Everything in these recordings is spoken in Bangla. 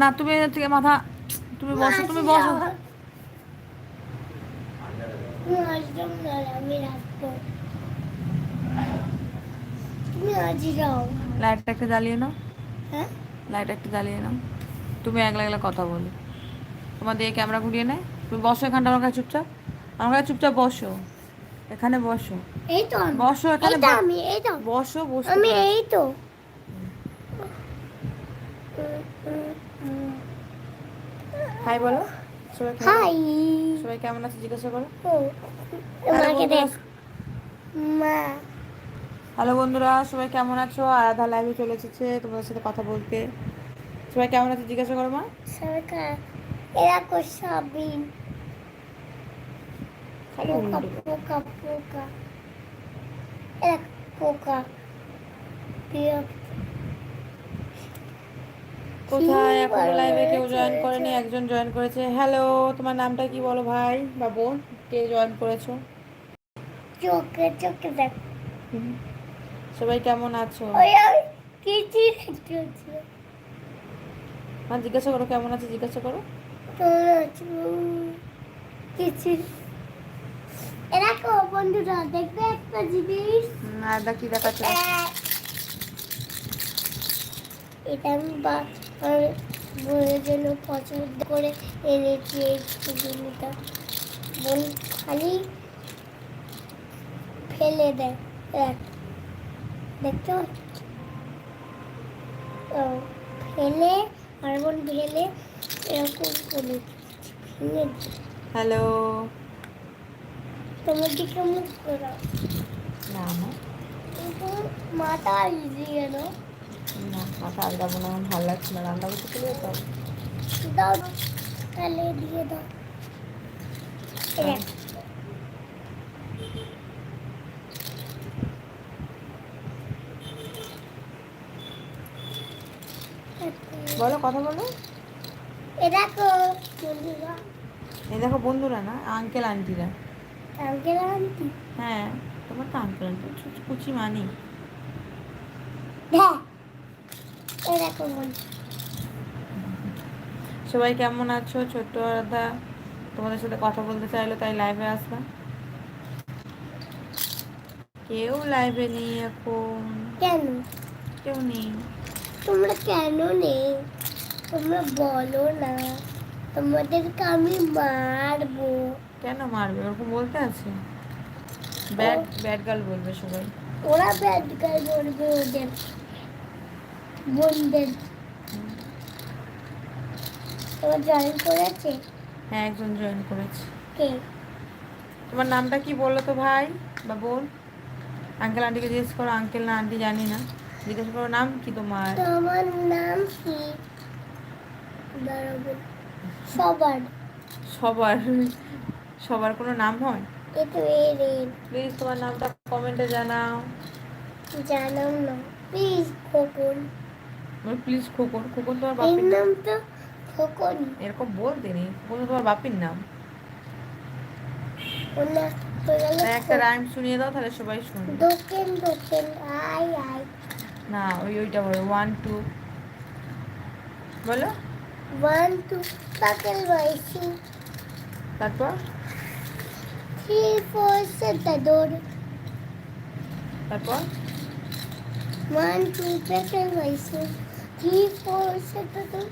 না তুমি থেকে মাথা তুমি বসো তুমি বসো। লাইটটা একটু জ্বালিয়ে নাও। হ্যাঁ? লাইট একটু জ্বালিয়ে নাও। তুমি একলা একলা কথা বলো। তোমার দিয়ে ক্যামেরা ঘুরিয়ে নেয় তুমি বসো এখানটা আমার কাছে চুপচাপ। আমার কাছে চুপচাপ বসো। এখানে বসো। এই তো বসো এখানে বসো বসো। আমি এই তো। হাই বলো। সবাই হাই সবাই কেমন আছে? জিজ্ঞাসা করো। মা। হ্যালো বন্ধুরা। সবাই কেমন আছো? আরাধা লাইভে চলে এসেছে। তোমাদের সাথে কথা বলতে। সবাই কেমন আছে? জিজ্ঞাসা করো মা। এরা কোসাবিন পোকা পোকা পোকা। এরা পোকা। কোথায়? এখনও লাইভে কেউ জয়েন করেনি একজন জয়েন করেছে। হ্যালো তোমার নামটা কি বলো ভাই? বা বোন কে জয়েন করেছ? চোখে চোখে দেখ। সবাই কেমন আছো? হ্যাঁ জিজ্ঞাসা করো কেমন আছে? জিজ্ঞাসা করো। কিছু এরা কো বন্ধুরা দেখবে একটা জিনিস? হুম, আর দা কি দেখাচ্ছে? এটা আমি বা জন্য পছন্দ করে এনেছি এই বোন খালি ফেলে দেয় দেখতে ফেলে আর বোন ফেলে এরকম করে হ্যালো। তোমার দিকে মুখ করো। না মাথা দিয়ে গেল না মাথা আলগাবো না ভালো লাগছে না। রান্না করতে চলে যেতে দাও দাও। তাহলে দিয়ে দাও। বলো কথা বলো। এ দেখো বন্ধুরা। এই দেখো বন্ধুরা না আঙ্কেল আন্টিরা আঙ্কেল আন্টি হ্যাঁ তোমার তো আঙ্কেল আন্টি কুচি মানি বন্ধু সবাই কেমন আছো? ছোট্ট আরাধা তোমাদের সাথে কথা বলতে চাইলো তাই লাইভে আসলাম। কেউ লাইভে নেই এখন। কেন? কেউ নেই। তোমরা কেন নেই? তোমরা বলো না। তোমাদেরকে আমি মারবো। কেন মারবে? ওরকম বলতে আছে? ব্যাড ব্যাড গার্ল বলবে সবাই। ওরা ব্যাড গাই বলবে ওদের। বোনদের। তোমার জয়েন করেছে? হ্যাঁ একজন জয়েন করেছে। কে? তোমার নামটা কি বলল তো ভাই বা বোন? আঙ্কেল আন্টিকে জিজ্ঞেস করো আঙ্কেল না আন্টি জানি না। জিজ্ঞেস করো নাম কি তোমার? তোমার নাম কি? সবার। সবার। সবার কোনো নাম হয়? প্লিজ তোমার নামটা কমেন্টে জানাও। জানাম না। প্লিজ খোকন প্লিজ খোকন খোকন তোমার বাপির নাম? তো খোকন। এরকম বলতে নেই খোকন তোমার বাপির নাম। একটা রাইম শুনিয়ে দাও তাহলে সবাই শুনবে। দোকেন দোকেন আই আই না ওই ওইটা বলো ওয়ান টু বলো। One two buckle my shoe তারপর? Three four shut the door তারপর? One two buckle my shoe three four shut the door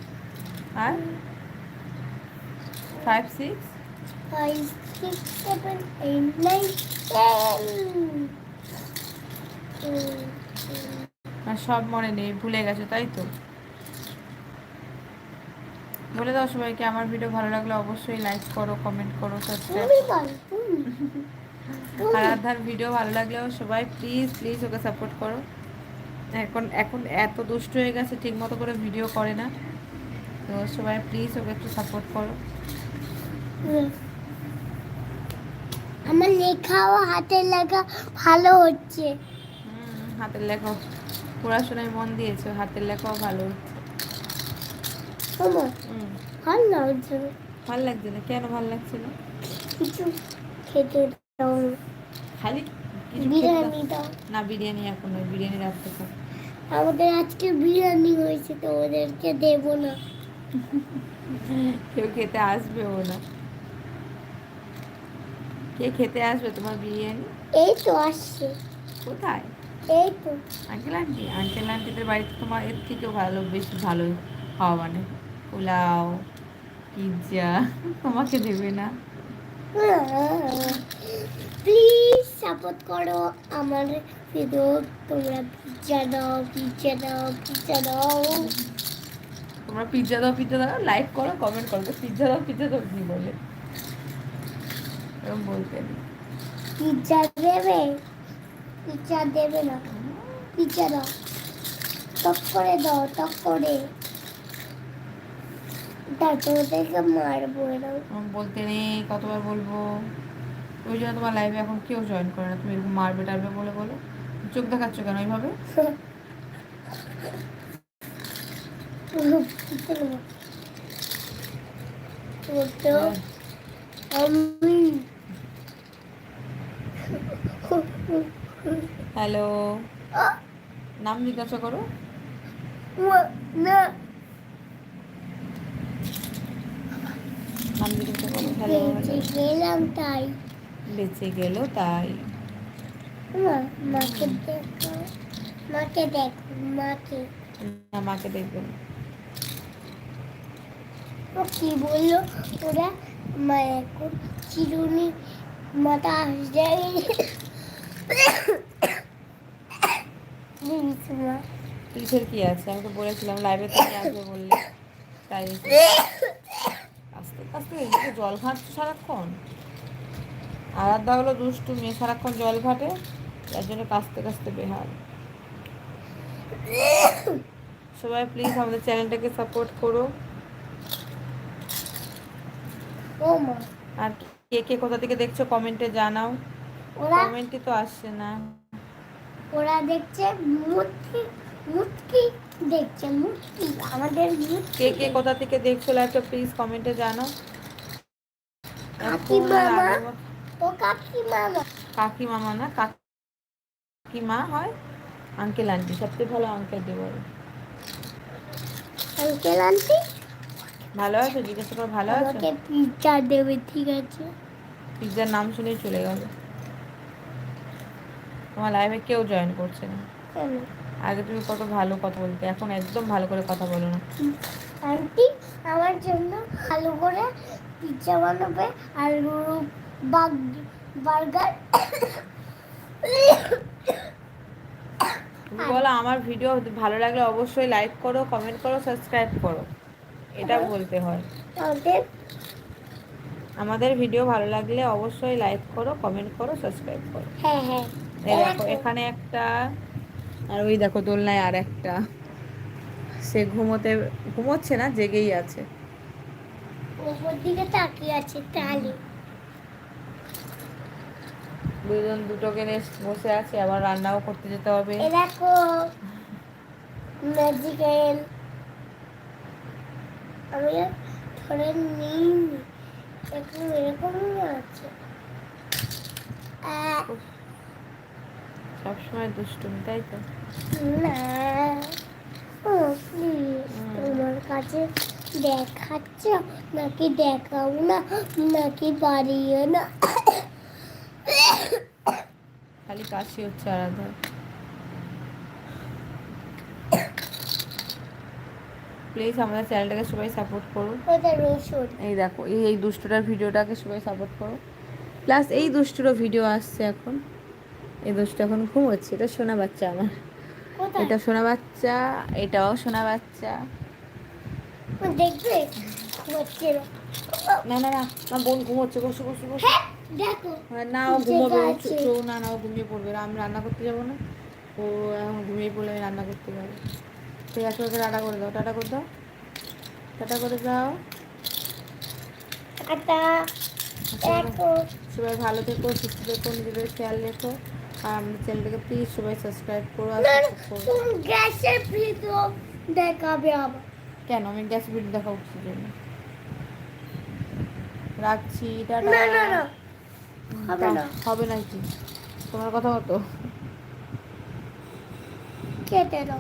R? Five six five six seven eight nine ten আর সব মনে নেই ভুলে গেছো তাই তো? বলে দাও সবাইকে আমার ভিডিও ভালো লাগলে অবশ্যই লাইক করো কমেন্ট করো সাবস্ক্রাইব আর আধার ভিডিও ভালো লাগলেও সবাই প্লিজ প্লিজ ওকে সাপোর্ট করো। এখন এখন এত দুষ্ট হয়ে গেছে ঠিক মতো করে ভিডিও করে না। তো সবাই প্লিজ ওকে একটু সাপোর্ট করো। আমার লেখাও হাতের লেখা ভালো হচ্ছে। হাতের লেখা। পড়াশোনায় মন দিয়েছ হাতের লেখাও ভালো হচ্ছে। ভালো লাগছে না। লাগছে না? কেন ভালো লাগছে না? কিছু খেতে দাও খালি বিরিয়ানি দাও। না বিরিয়ানি এখন নয় বিরিয়ানি রাখতে থাক। আমাদের আজকে বিরিয়ানি হয়েছে তো ওদেরকে দেবো না। কেউ খেতে আসবেও না। কে খেতে আসবে তোমার বিরিয়ানি? এই তো আসছে। কোথায়? এই তো। Uncle aunty? আঙ্কেল আন্টিদের বাড়িতে তোমার এর থেকেও ভালো বেশি ভালো খাওয়া মানে পোলাও পিৎজা তোমাকে দেবে না। প্লিজ সাপোর্ট করো আমার ভিডিও তোমরা পিজ্জা দাও পিজ্জা দাও পিজ্জা দাও। তোমরা পিৎজা দাও পিৎজা দাও লাইক করো কমেন্ট করো। পিৎজা দাও পিৎজা দাও কি বলে? এরকম বলতে। পিজ্জা দেবে? পিজ্জা দেবে না। পিজ্জা দাও। টক করে দাও টক করে। থেকে মারবো বলতে নেই কতবার বলব? ওই জন্য তোমার লাইভে এখন কেউ জয়েন করে না। তুমি এরকম মারবে টারবে বলে বলো। চোখ দেখাচ্ছ কেন আমি হ্যালো নাম জিজ্ঞাসা করো। না। নাম জিজ্ঞাসা করো গেলাম তাই। বেঁচে গেল তাই। মা মাকে দেখো মাকে দেখো মাকে। না মাকে দেখবে না। ও কি বলল? ওরা মা এখন চিরুনি মাথা দিয়েছে মা কিসের কি আছে? আমি তো বলেছিলাম লাইভে তুমি আসবে বললে। তাই এদিকে জল ঘাটছো সারাক্ষণ? হলো দুষ্টু মেয়ে সারাক্ষণ জল ঘাটে যার জন্য কাস্তে কাস্তে বেহাল। সবাই প্লিজ আমাদের চ্যানেলটাকে সাপোর্ট করো। আর কে কে কোথা থেকে দেখছ কমেন্টে জানাও। কমেন্টই তো আসছে না। ওরা দেখছে দেখছে আমাদের কে কে কোথা থেকে দেখছ লাইভটা প্লিজ কমেন্টে জানাও। কাকি এখন আর মামা। আগের মতো- ও কাকি মামা। না কাকি মা হয় আঙ্কেল আন্টি সবচেয়ে ভালো আঙ্কেল দিয়ে আঙ্কেল আন্টি ভালো আছো? জিজ্ঞাসা করো ভালো আছো? আমাকে দেবে ঠিক আছে? পিৎজার নাম শুনেই চলে গেল। তোমার লাইভে কেউ জয়েন করছে না। আগে তুমি কত ভালো কথা বলতে এখন একদম ভালো করে কথা বলো না। আন্টি আমার জন্য ভালো করে পিজ্জা বানাবে আর বার্গার। তুমি বলো আমার ভিডিও ভালো লাগলে অবশ্যই লাইক করো কমেন্ট করো সাবস্ক্রাইব করো। এটা বলতে হয়। আমাদের ভিডিও ভালো লাগলে অবশ্যই লাইক করো কমেন্ট করো সাবস্ক্রাইব করো। হ্যাঁ হ্যাঁ। দেখো এখানে একটা আর ওই দেখো দোলনায় আর একটা। সে ঘুমোতে ঘুমোচ্ছে না জেগেই আছে। উপর দিকে তাকিয়ে আছে তাহলে দুজন দুটোকে নিয়ে বসে আছে আবার রান্নাও করতে যেতে হবে। দেখো ম্যাজিক্যাল আমি ধরে নিই একটু এরকমই আছে। সবসময় দুষ্টুমি তাই তো? না ও প্লিজ তোমার কাছে দেখাচ্ছ? নাকি দেখাও না? নাকি বাড়িও না? খালি কাশি হচ্ছে আলাদা প্লিজ আমাদের চ্যানেলটাকে সবাই সাপোর্ট করো। এই দেখো এই এই দুষ্টুটার ভিডিওটাকে সবাই সাপোর্ট করো। প্লাস এই দুষ্টুরও ভিডিও আসছে এখন। এই দুষ্টু এখন ঘুমোচ্ছে। এটা সোনা বাচ্চা আমার। এটা সোনা বাচ্চা এটাও সোনা বাচ্চা। দেখবে? না। না না বোন ঘুমোচ্ছে বসে বসে বসে। হ্যাঁ দেখো হ্যাঁ, না ও ঘুমোবে না না ও ঘুমিয়ে পড়বে আমি রান্না করতে যাব না। ও এখন ঘুমিয়ে পড়লে আমি রান্না করতে যাব। ঠিক আছে ওকে টাটা করে দাও টাটা করে দাও। টাটা করে দাও। টাটা। সবাই ভালো থেকো সুস্থ থেকো নিজেদের খেয়াল রেখো। আর আমাদের চ্যানেলটাকে প্লিজ সবাই সাবস্ক্রাইব করো আর দেখাবে আবার। কেন? আমি গ্যাস বিল দেখা উঠছি জন্য রাখছি টাটা। হবে না হবে না। কি তোমার কথা মতো? কেটে দাও।